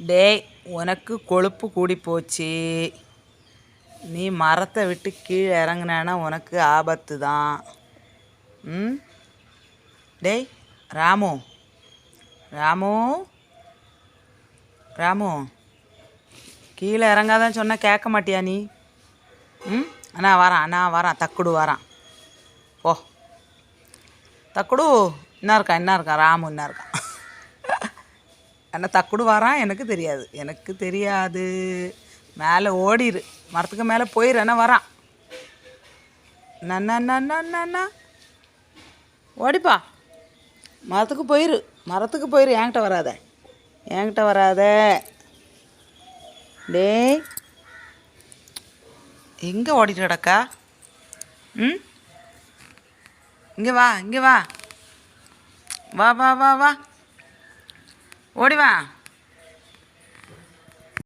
டேய் உனக்கு கொழுப்பு கூடி போச்சு நீ மரத்தை விட்டு கீழே இறங்குனேன்னா உனக்கு ஆபத்து தான். ம்? டேய் ராமு. ராமு? ராமு. கீழே இறங்காதான் சொன்னால் கேட்க மாட்டியா நீ? ம்? அண்ணா வரான் அண்ணா வரான் தக்குடு வரான். ஓ தக்குடு என்ன இருக்கான் என்ன இருக்கான் ராமு என்ன இருக்கான் என்ன தக்குடு வரான் எனக்கு தெரியாது. எனக்கு தெரியாது. மேலே ஓடிரு. மரத்துக்கு மேலே போயிரு. அண்ணா வரான்? நன்னா ஓடிப்பா. மரத்துக்கு போயிரு. மரத்துக்கு போயிரு. என்கிட்ட வராத. என்கிட்ட வராத. டேய். எங்கே ஓடிட்டு கிடக்கா? ம்? இங்கே வா இங்கே வா. வா வா வா வா. ஓடிவா